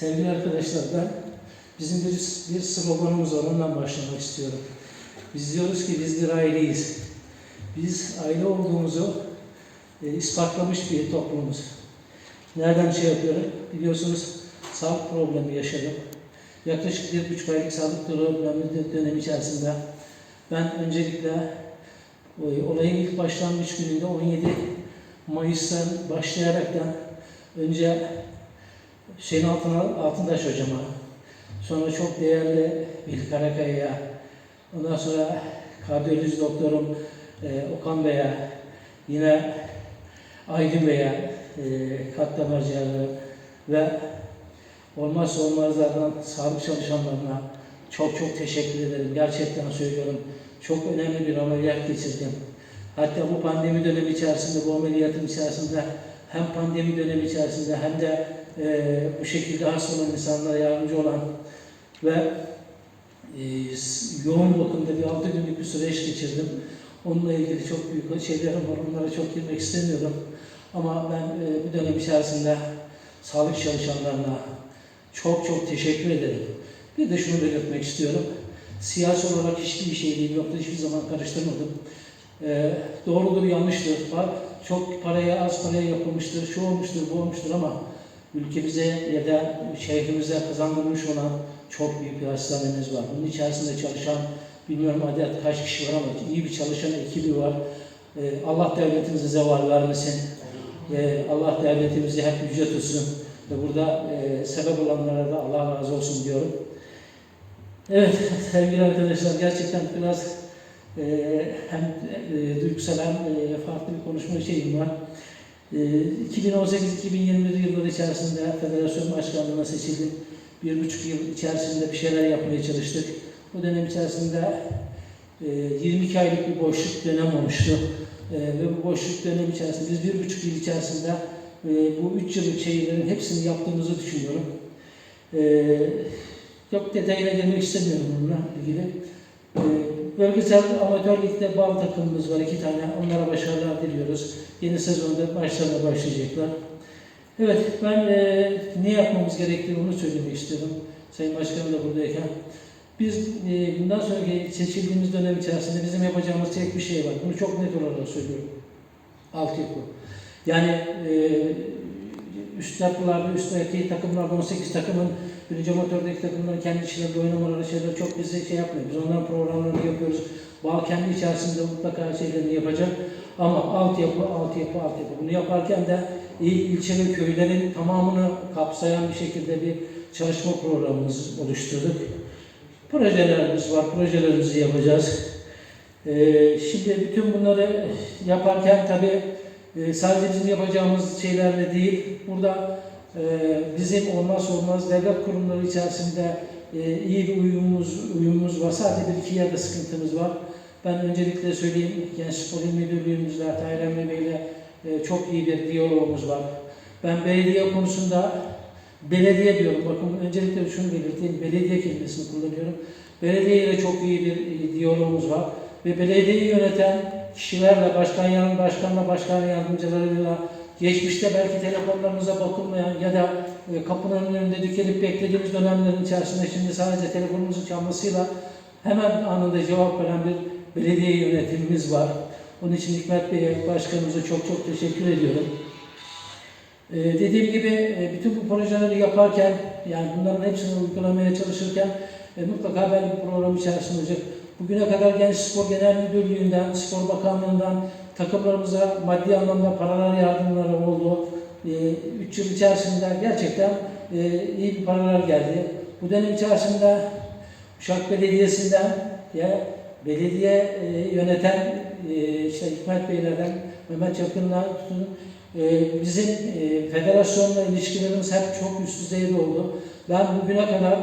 Sevgili arkadaşlar ben bizim bir, bir sloganımız var başlamak istiyorum. Biz diyoruz ki biz bir aileyiz. Biz aile olduğumuzu e, ispatlamış bir toplumuz. Nereden şey yapıyorum? Biliyorsunuz sağlık problemi yaşadım. Yaklaşık bir buçuk aylık sağlık problemi dönemi içerisinde ben öncelikle o- olayın ilk başlangıç gününde 17 Mayıs'tan başlayaraktan önce Hüseyin Altın, Altıntaş hocama, sonra çok değerli Bilgi Karakaya'ya, ondan sonra kardiyoloji doktorum e, Okan Bey'e, yine Aydın Bey'e, e, kat damarcılara ve olmazsa olmazlardan sağlık çalışanlarına çok çok teşekkür ederim. Gerçekten söylüyorum. Çok önemli bir ameliyat geçirdim. Hatta bu pandemi dönemi içerisinde, bu ameliyatın içerisinde hem pandemi dönemi içerisinde hem de e, bu şekilde hasta olan insanlara yardımcı olan ve e, yoğun bakımda bir 6 günlük bir süreç geçirdim. Onunla ilgili çok büyük şeylerim var. Onlara çok girmek istemiyorum. Ama ben e, bu dönem içerisinde sağlık çalışanlarına çok çok teşekkür ederim. Bir de şunu belirtmek istiyorum. Siyasi olarak hiçbir şeyliğim yoktu. Hiçbir zaman karıştırmadım. E, doğrudur, yanlıştır. Çok paraya, az paraya yapılmıştır. Şu olmuştur, bu olmuştur ama ülkemize ya da şehrimize kazandırmış olan çok büyük bir hastanemiz var. Bunun içerisinde çalışan bilmiyorum adet kaç kişi var ama iyi bir çalışan ekibi var. Ee, Allah devletimize zeval vermesin. Ee, Allah devletimizi hep yüce tutsun. Ve burada e, sebep olanlara da Allah razı olsun diyorum. Evet sevgili arkadaşlar gerçekten biraz e, hem e, duygusal hem e, farklı bir konuşma şeyim var. E, 2018-2021 yılları içerisinde federasyon başkanlığına seçildim. Bir buçuk yıl içerisinde bir şeyler yapmaya çalıştık. Bu dönem içerisinde e, 22 aylık bir boşluk dönem olmuştu. E, ve bu boşluk dönem içerisinde biz bir buçuk yıl içerisinde e, bu üç yıllık şeylerin hepsini yaptığımızı düşünüyorum. E, çok detayına girmek istemiyorum bununla ilgili. Bölgesel amatör ligde bal takımımız var iki tane. Onlara başarılar diliyoruz. Yeni sezonda maçlarına başlayacaklar. Evet, ben e, ne yapmamız gerektiğini onu söylemek istiyorum. Sayın Başkanım da buradayken. Biz e, bundan sonraki seçildiğimiz dönem içerisinde bizim yapacağımız tek bir şey var. Bunu çok net olarak söylüyorum. Altyapı. Yani e, üst yapılarda, üstteki takımlarda 18 takımın birinci amatördeki takımların kendi içlerinde oynamaları şeyler çok bize şey yapmıyor. Biz onların programlarını yapıyoruz. Bağ kendi içerisinde mutlaka şeylerini yapacak. Ama altyapı, altyapı, altyapı. Bunu yaparken de il, ilçe köylerin tamamını kapsayan bir şekilde bir çalışma programımız oluşturduk. Projelerimiz var, projelerimizi yapacağız. Ee, şimdi bütün bunları yaparken tabii e, sadece bizim yapacağımız şeylerle değil, burada e, bizim olmazsa olmaz devlet kurumları içerisinde e, iyi bir uyumumuz, uyumumuz var. Sadece bir iki yerde sıkıntımız var. Ben öncelikle söyleyeyim, Genç Spor İl Müdürlüğümüzle, Tahir Bey ile e, çok iyi bir diyalogumuz var. Ben belediye konusunda belediye diyorum. Bakın öncelikle şunu belirteyim. Belediye kelimesini kullanıyorum. Belediye ile çok iyi bir diyalogumuz var. Ve belediyeyi yöneten kişilerle, başkan yan, başkanla, başkan yardımcılarıyla geçmişte belki telefonlarımıza bakılmayan ya da e, kapının önünde dikelip beklediğimiz dönemlerin içerisinde şimdi sadece telefonumuzun çalmasıyla hemen anında cevap veren bir belediye yönetimimiz var. Onun için Hikmet Bey'e, başkanımıza çok çok teşekkür ediyorum. Ee, dediğim gibi e, bütün bu projeleri yaparken, yani bunların hepsini uygulamaya çalışırken e, mutlaka ben bir program içerisinde olacak. Bugüne kadar Genç Spor Genel Müdürlüğü'nden, Spor Bakanlığı'ndan takımlarımıza maddi anlamda paralar yardımları oldu. 3 yıl içerisinde gerçekten e, iyi bir paralar geldi. Bu dönem içerisinde Uşak Belediyesi'nden ya belediye e, yöneten e, işte Hikmet Beylerden Mehmet Çakır'la tutun bizim federasyonla ilişkilerimiz hep çok üst düzeyde oldu. Ben bugüne kadar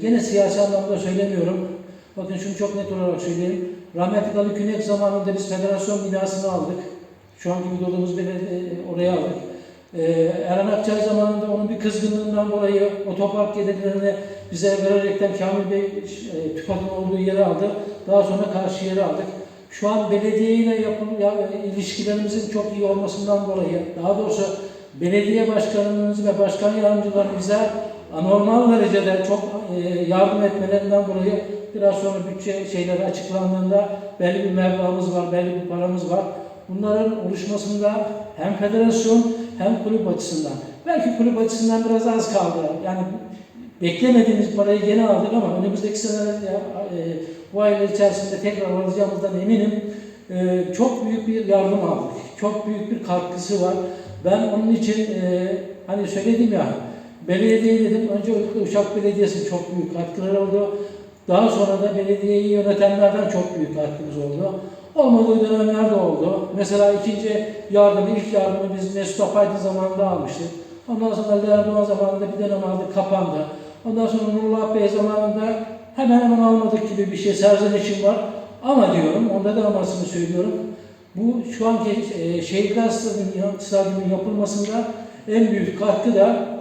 gene siyasi anlamda söylemiyorum. Bakın şunu çok net olarak söyleyeyim. Rahmetli Ali Künek zamanında biz federasyon binasını aldık. Şu anki videomuz belediye oraya aldık. Ee, Erhan Akçay zamanında onun bir kızgınlığından dolayı otopark gelirlerini bize vererekten Kamil Bey e, TÜPAD'ın olduğu yere aldı. Daha sonra karşı yere aldık. Şu an belediye ile yapılan ya, ilişkilerimizin çok iyi olmasından dolayı, daha doğrusu belediye başkanımız ve başkan yardımcıları bize anormal derecede çok e, yardım etmelerinden dolayı biraz sonra bütçe şeyleri açıklandığında belli bir meblağımız var, belli bir paramız var. Bunların oluşmasında hem federasyon hem kulüp açısından. Belki kulüp açısından biraz az kaldı. Yani beklemediğimiz parayı gene aldık ama önümüzdeki sene e, bu aylar içerisinde tekrar alacağımızdan eminim. E, çok büyük bir yardım aldık. Çok büyük bir katkısı var. Ben onun için e, hani söyledim ya belediye dedim önce Uşak Belediyesi çok büyük katkılar oldu. Daha sonra da belediyeyi yönetenlerden çok büyük katkımız oldu. Olmadığı dönemler de oldu. Mesela ikinci yardımı, ilk yardımı biz Mesut Apaydı zamanında almıştık. Ondan sonra Ali Erdoğan zamanında bir dönem aldık, kapandı. Ondan sonra Nurullah Bey zamanında hemen hemen almadık gibi bir şey, serzenişim var. Ama diyorum, onda da amasını söylüyorum. Bu şu anki e, şehirler stadyumunun yapılmasında en büyük katkı da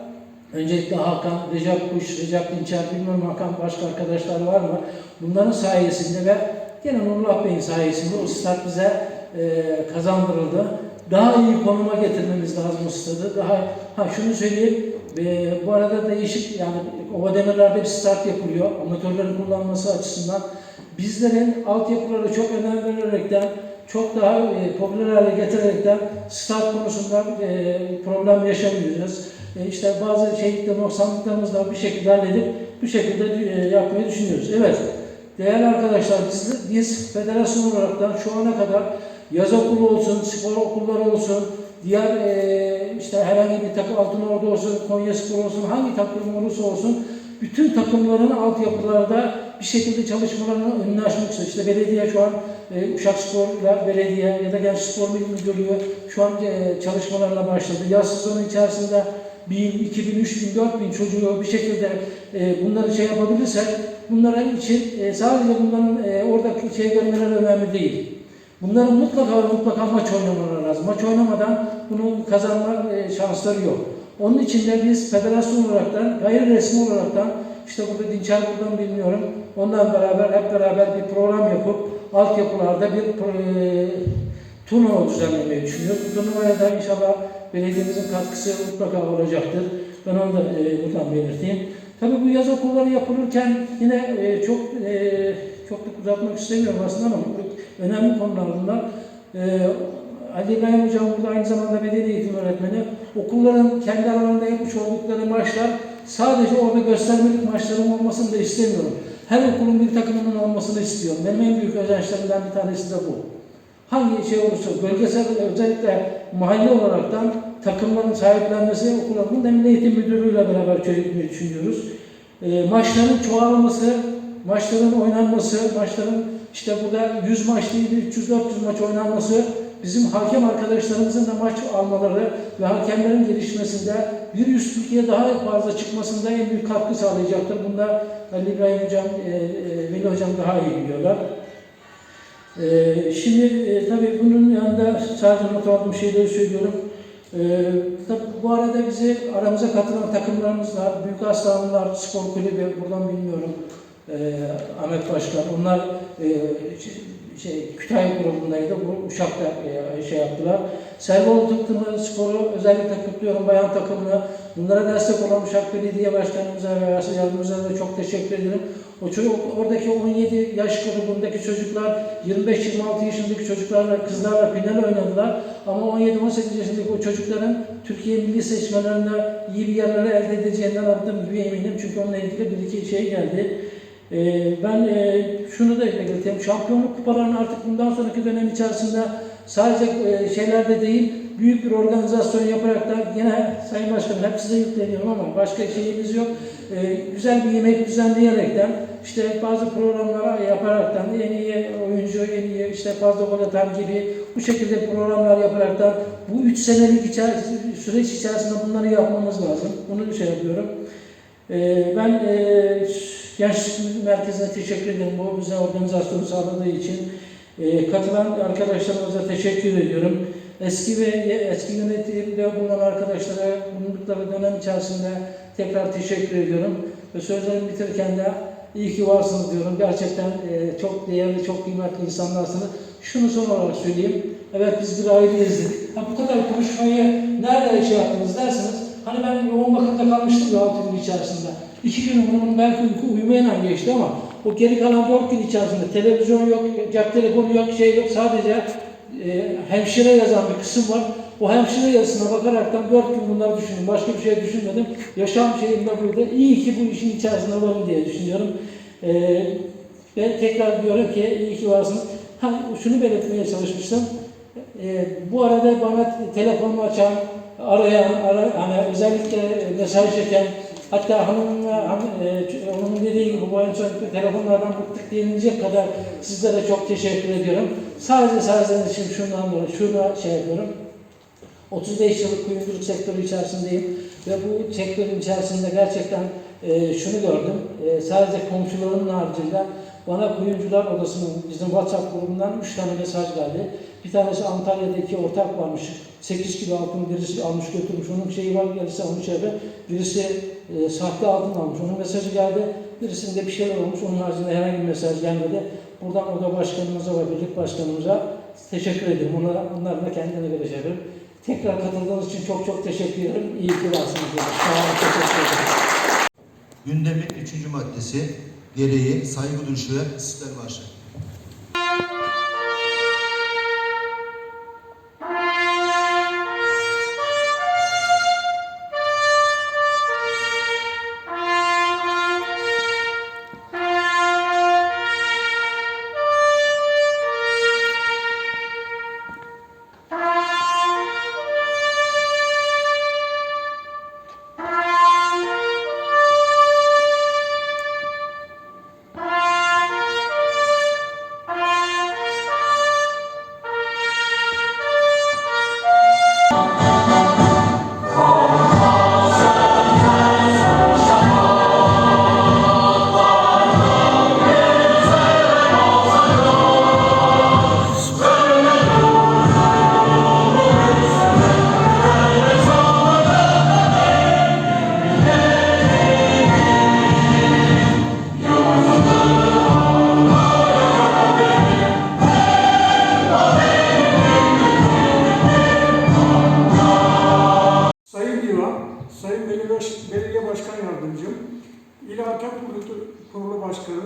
öncelikle Hakan, Recep Kuş, Recep Dinçer, bilmiyorum Hakan başka arkadaşlar var mı? Bunların sayesinde ve gene Nurullah Bey'in sayesinde o stat bize e, kazandırıldı. Daha iyi konuma getirmemiz lazım stadı. Daha, ha şunu söyleyeyim, e, bu arada değişik yani Ova Demirler'de bir start yapılıyor. Amatörlerin kullanması açısından. Bizlerin altyapıları çok önem vererekten çok daha e, popüler hale getirerekten start konusunda e, problem yaşamayacağız. E, işte bazı şeylikler, noksanlıklarımızı da bir şekilde halledip bu şekilde e, yapmayı düşünüyoruz. Evet, değerli arkadaşlar biz, biz federasyon olaraktan şu ana kadar yaz okulu olsun, spor okulları olsun, diğer e, işte herhangi bir takım Altınordu olsun, Konya Spor olsun, hangi takım olursa olsun bütün takımların altyapılarda bir şekilde çalışmalarını önüne açmak istiyor. İşte belediye şu an e, Uşak Spor'la belediye ya da Genç Spor Müdürlüğü şu an e, çalışmalarla başladı. Yaz sezonu içerisinde 1000, 2000, 3000, 4000 çocuğu bir şekilde e, bunları şey yapabilirsek bunların için e, sadece bunların e, oradaki şey görmeleri önemli değil. Bunların mutlaka mutlaka maç oynamaları lazım. Maç oynamadan bunu kazanma e, şansları yok. Onun için de biz federasyon olaraktan, gayri resmi olaraktan, işte burada Dinçer buradan bilmiyorum, ondan beraber hep beraber bir program yapıp altyapılarda bir e, turnuva düzenlemeyi düşünüyoruz. Bu turnuvaya da inşallah belediyemizin katkısı mutlaka olacaktır. Ben onu da e, buradan belirteyim. Tabii bu yaz okulları yapılırken yine e, çok e, çok da uzatmak istemiyorum aslında ama önemli konular bunlar. E, Ali İbrahim Hocam burada aynı zamanda beden eğitim öğretmeni. Okulların kendi aralarında yapmış oldukları maçlar sadece orada göstermelik maçların olmasını da istemiyorum. Her okulun bir takımının olmasını istiyorum. Benim en büyük özençlerimden bir tanesi de bu. Hangi şey olursa, bölgesel özellikle mahalle olaraktan takımların sahiplenmesi okulların Emniyet Eğitim Müdürlüğü'yle beraber çözmeyi düşünüyoruz. E, maçların çoğalması, maçların oynanması, maçların işte burada 100 maç değil 300-400 maç oynanması bizim hakem arkadaşlarımızın da maç almaları ve hakemlerin gelişmesinde bir üst Türkiye daha fazla çıkmasında en büyük katkı sağlayacaktır. Bunda Ali İbrahim Hocam, e, e, Hocam daha iyi biliyorlar. E, şimdi e, tabii bunun yanında sadece not aldığım şeyleri söylüyorum. E, tabii bu arada bizi aramıza katılan takımlarımız var. Büyük Aslanlılar Spor Kulübü, buradan bilmiyorum. E, Ahmet Başkan, onlar e, şey, Kütahya grubundaydı. Bu Uşak'ta e, şey yaptılar. Servoğlu Tıkkımı Sporu özellikle kutluyorum bayan takımını. Bunlara destek olan Uşak Belediye Başkanımıza ve yardımcılarına da çok teşekkür ederim. O çocuk, oradaki 17 yaş grubundaki çocuklar 25-26 yaşındaki çocuklarla, kızlarla final oynadılar. Ama 17-18 yaşındaki o çocukların Türkiye milli seçmelerinde iyi bir yerlere elde edeceğinden adım gibi eminim. Çünkü onunla ilgili bir iki şey geldi. Ee, ben e, şunu da belirteyim. Şampiyonluk kupalarını artık bundan sonraki dönem içerisinde sadece e, şeylerde değil, büyük bir organizasyon yaparak da yine Sayın Başkanım hep size yükleniyorum ama başka şeyimiz yok. E, güzel bir yemek düzenleyerekten işte bazı programlar yaparaktan en iyi oyuncu, en iyi işte fazla gol atan gibi bu şekilde programlar yaparaktan bu üç senelik içerisinde, süreç içerisinde bunları yapmamız lazım. Bunu şey yapıyorum. E, ben e, Gençlik Merkezi'ne teşekkür ederim bu bize organizasyonu sağladığı için. E, katılan arkadaşlarımıza teşekkür ediyorum. Eski ve eski yönetimde bulunan arkadaşlara bulundukları dönem içerisinde tekrar teşekkür ediyorum. Ve sözlerimi bitirirken de iyi ki varsınız diyorum. Gerçekten e, çok değerli, çok kıymetli insanlarsınız. Şunu son olarak söyleyeyim. Evet biz bir aileyiz dedik. Ha bu kadar konuşmayı nerede şey yaptınız derseniz hani ben yoğun bakımda kalmıştım ya 6 gün içerisinde. İki gün bunun belki uyku uyumayla geçti ama o geri kalan 4 gün içerisinde televizyon yok, cep telefonu yok, şey yok sadece e, hemşire yazan bir kısım var. O hemşire yazısına bakaraktan dört gün bunları düşündüm. Başka bir şey düşünmedim. Yaşam şeyim de buydu. İyi ki bu işin içerisinde varım diye düşünüyorum. E, ben tekrar diyorum ki iyi ki varsınız. Ha, şunu belirtmeye çalışmıştım. E, bu arada bana telefonumu açan, arayan, ara, hani özellikle mesaj çeken, hatta hanımla, hanım, e, onun dediği gibi bu en son telefonlardan bıktık denilecek kadar sizlere çok teşekkür ediyorum. Sadece sadece için şundan dolayı, şunu şey yapıyorum. 35 yıllık kuyumculuk sektörü içerisindeyim ve bu sektörün içerisinde gerçekten e, şunu gördüm. E, sadece komşularımın haricinde bana kuyumcular odasının bizim WhatsApp grubundan 3 tane mesaj geldi. Bir tanesi Antalya'da iki ortak varmış. 8 kilo altın birisi almış götürmüş. Onun şeyi var gelirse onun şeyde. Birisi e, sahte altın almış. Onun mesajı geldi. Birisinde bir şeyler olmuş. Onun haricinde herhangi bir mesaj gelmedi. Buradan oda başkanımıza ve birlik başkanımıza teşekkür ederim. Ona, onlar da kendine göre şey yapıyorum. Tekrar katıldığınız için çok çok teşekkür ederim. İyi ki varsınız. Sağ olun. Teşekkür ederim. Gündemin üçüncü maddesi gereği saygı duruşu istiklal marşı. Sayın Belediye, Başkan Yardımcım, İl Hakem Kurulu, Başkanı,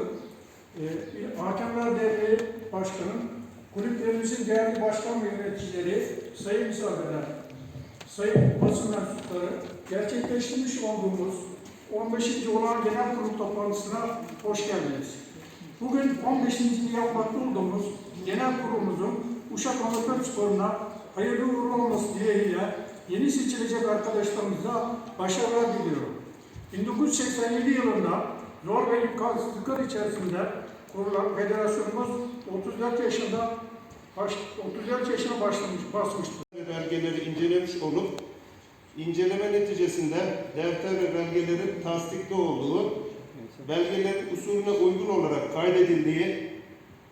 e, Hakemler Derneği Başkanı, kulüplerimizin değerli başkan yöneticileri, sayın misafirler, sayın basın mensupları, gerçekleştirmiş olduğumuz 15. olan genel kurul toplantısına hoş geldiniz. Bugün 15. yapmakta olduğumuz genel kurulumuzun Uşak Amatör Sporu'na hayırlı uğurlu olması dileğiyle yeni seçilecek arkadaşlarımıza başarılar diliyorum. 1987 yılında zor ve içerisinde kurulan federasyonumuz 34 yaşında baş, 34 yaşına başlamış, basmıştır. ve belgeleri incelemiş olup inceleme neticesinde defter ve belgelerin tasdikli olduğu, belgelerin usulüne uygun olarak kaydedildiği,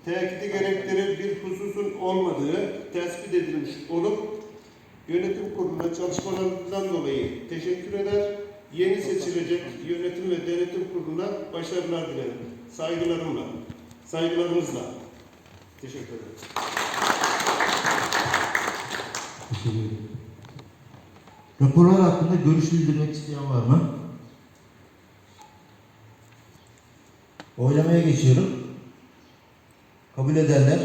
tekiti gerektirir bir hususun olmadığı tespit edilmiş olup yönetim kuruluna çalışmalarından dolayı teşekkür eder. Yeni seçilecek yönetim ve denetim kuruluna başarılar dilerim. Saygılarımla, saygılarımızla. Teşekkür ederim. Teşekkür ederim. Raporlar hakkında görüş bildirmek isteyen var mı? Oylamaya geçiyorum. Kabul edenler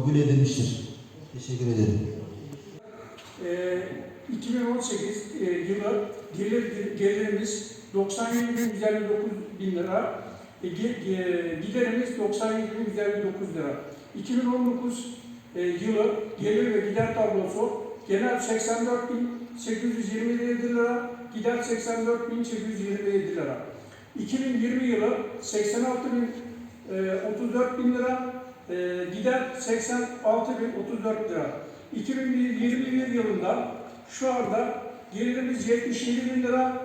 kabul edilmiştir. Teşekkür ederim. Ee, 2018 e, yılı gelir, gelirimiz 97.159 bin lira, e, e, giderimiz 97.159 lira. 2019 e, yılı gelir ve gider tablosu genel 84.827 lira, gider 84.827 lira. 2020 yılı 86.034 bin lira, e, gider 86.034 lira. 2021 yılında şu anda gelirimiz 77 bin lira,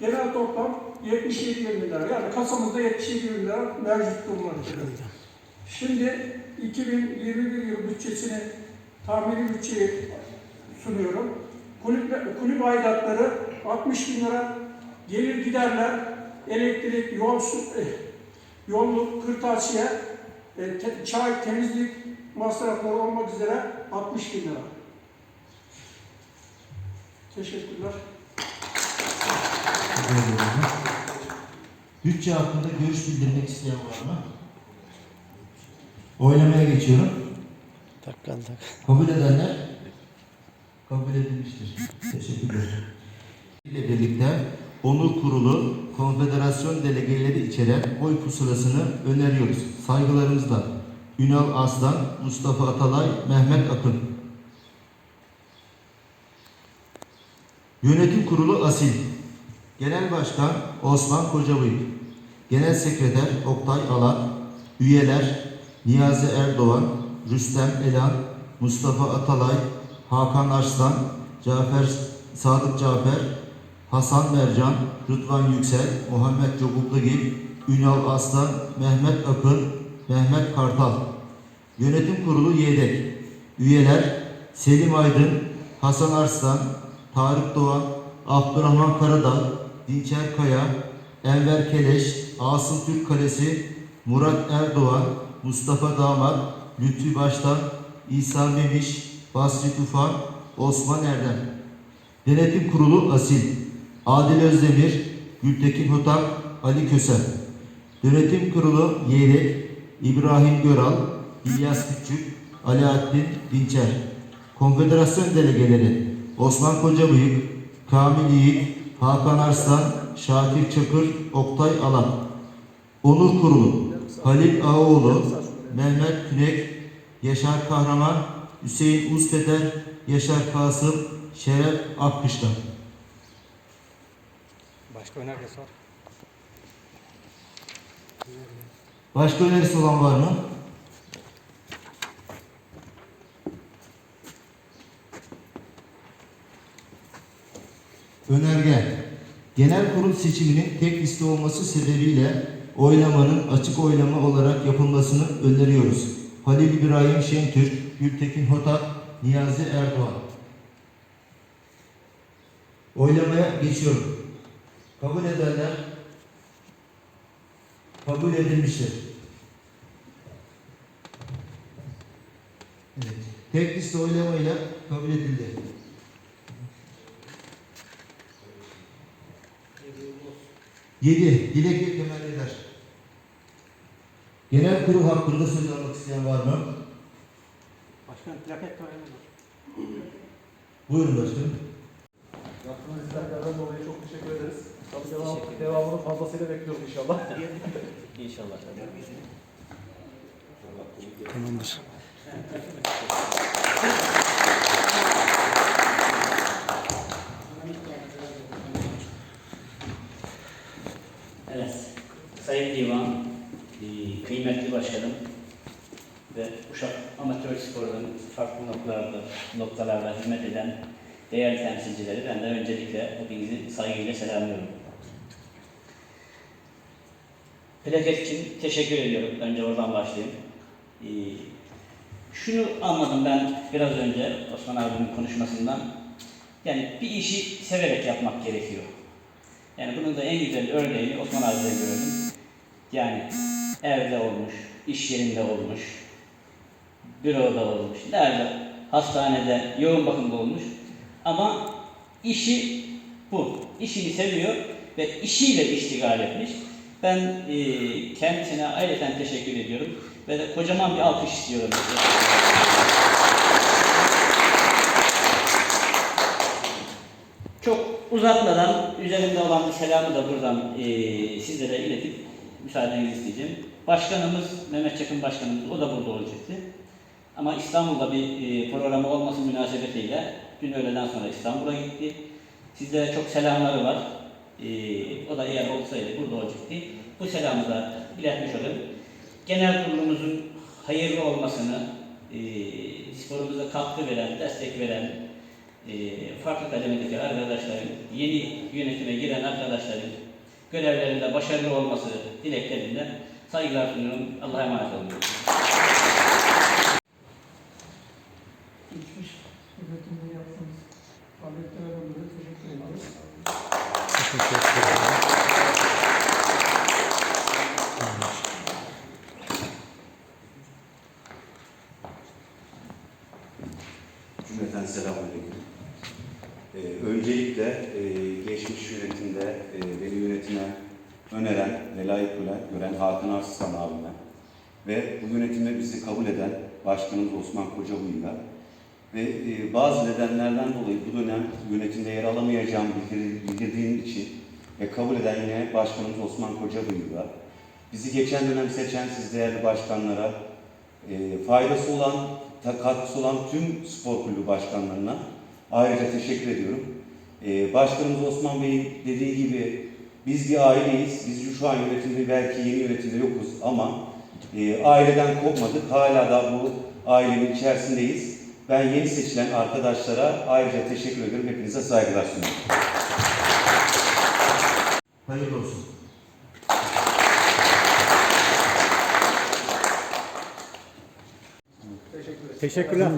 genel toplam 77 bin lira. Yani kasamızda 77 bin lira mevcut bulunmaktadır. Şimdi 2021 yıl bütçesini, tahmini bütçeyi sunuyorum. Kulüp, kulüp aidatları 60 bin lira, gelir giderler, elektrik, yol, eh, yolluk, kırtasiye e, te- çay, temizlik masrafları olmak üzere 60 bin lira. Teşekkürler. Bütçe hakkında görüş bildirmek isteyen var mı? Oylamaya geçiyorum. Kabul edenler kabul edilmiştir. Teşekkürler. ile birlikte Onur Kurulu Konfederasyon delegeleri içeren oy pusulasını öneriyoruz. Saygılarımızla Ünal Aslan, Mustafa Atalay, Mehmet Akın. Yönetim Kurulu Asil. Genel Başkan Osman Kocabıyık. Genel Sekreter Oktay Alan. Üyeler Niyazi Erdoğan, Rüstem Elan, Mustafa Atalay, Hakan Arslan, Cafer Sadık Cafer, Hasan Mercan, Rıdvan Yüksel, Muhammed Cobuklugil, Ünal Aslan, Mehmet Akın, Mehmet Kartal. Yönetim Kurulu Yedek. Üyeler Selim Aydın, Hasan Arslan, Tarık Doğan, Abdurrahman Karadal, Dinçer Kaya, Enver Keleş, Asım Türk Kalesi, Murat Erdoğan, Mustafa Damat, Lütfü Baştan, İsa Memiş, Basri Tufan, Osman Erdem. Denetim Kurulu Asil, Adil Özdemir, Gültekin Hotak, Ali Köse. Yönetim Kurulu Yeğlek, İbrahim Göral, İlyas Küçük, Alaaddin Dinçer. Konfederasyon Delegeleri Osman Kocabıyık, Kamil Yiğit, Hakan Arslan, Şakir Çakır, Oktay Alan. Onur Kurulu Halil Ağaoğlu, Mehmet Künek, Yaşar Kahraman, Hüseyin Uzpeder, Yaşar Kasım, Şeref Akkışla. Başka önergesi var. Başka önerisi olan var mı? Önerge. Genel kurul seçiminin tek liste olması sebebiyle oylamanın açık oylama olarak yapılmasını öneriyoruz. Halil İbrahim Şentürk, Gültekin Hotak, Niyazi Erdoğan. Oylamaya geçiyorum. Kabul edenler kabul edilmiştir. Evet. Tek liste oylamayla kabul edildi. Yedi. Dilek ve temenniler. Genel kurul hakkında söz almak isteyen var mı? Başkanım plaket töreni var. Buyurun başkanım. Yaptığınız hizmetlerden dolayı çok teşekkür ederiz. Tabii devam, devamını fazlasıyla bekliyoruz inşallah. İnşallah. Tamamdır. Evet. Sayın Divan, e, kıymetli başkanım ve Uşak Amatör Spor'un farklı noktalarda, noktalarda hizmet eden değerli temsilcileri ben de öncelikle hepinizi saygıyla selamlıyorum. Plaket için teşekkür ediyorum. Önce oradan başlayayım. E, şunu anladım ben biraz önce Osman abimin konuşmasından. Yani bir işi severek yapmak gerekiyor. Yani bunun da en güzel örneğini Osman abi'de gördüm. Yani evde olmuş, iş yerinde olmuş, büroda olmuş, nerede, hastanede, yoğun bakımda olmuş. Ama işi bu. İşini seviyor ve işiyle iştigal etmiş. Ben e, kendisine ayrıca teşekkür ediyorum ve de kocaman bir alkış istiyorum. Çok uzatmadan üzerinde olan bir selamı da buradan e, sizlere iletip müsaadenizi isteyeceğim. Başkanımız, Mehmet Çakın Başkanımız, o da burada olacaktı. Ama İstanbul'da bir e, programı olması münasebetiyle dün öğleden sonra İstanbul'a gitti. Sizlere çok selamları var. E, o da eğer olsaydı burada olacaktı. Bu selamı da iletmiş olayım. Genel kurulumuzun hayırlı olmasını, e, sporumuza katkı veren, destek veren, e, farklı kademedeki arkadaşların, yeni yönetime giren arkadaşların görevlerinde başarılı olması dilekleriyle saygılar sunuyorum. Allah'a emanet olun. Geçmiş yönetimde yaptığınız faaliyetlerden dolayı teşekkür ederiz. Teşekkür ederim. yönetime öneren ve layık gören, gören Hakan Arslan abime ve bu yönetime bizi kabul eden Başkanımız Osman Kocabuğ'yla ve e, bazı nedenlerden dolayı bu dönem yönetimde yer alamayacağım bildir- bildirdiğim için ve kabul eden yine Başkanımız Osman Kocabuğ'la bizi geçen dönem seçen siz değerli başkanlara e, faydası olan, katkısı olan tüm spor kulübü başkanlarına ayrıca teşekkür ediyorum. E, Başkanımız Osman Bey'in dediği gibi biz bir aileyiz. Biz şu an yönetimde belki yeni yönetimde yokuz ama e, aileden kopmadık. Hala da bu ailenin içerisindeyiz. Ben yeni seçilen arkadaşlara ayrıca teşekkür ediyorum. Hepinize saygılar sunuyorum. Hayırlı olsun. Teşekkür ederim. Teşekkürler.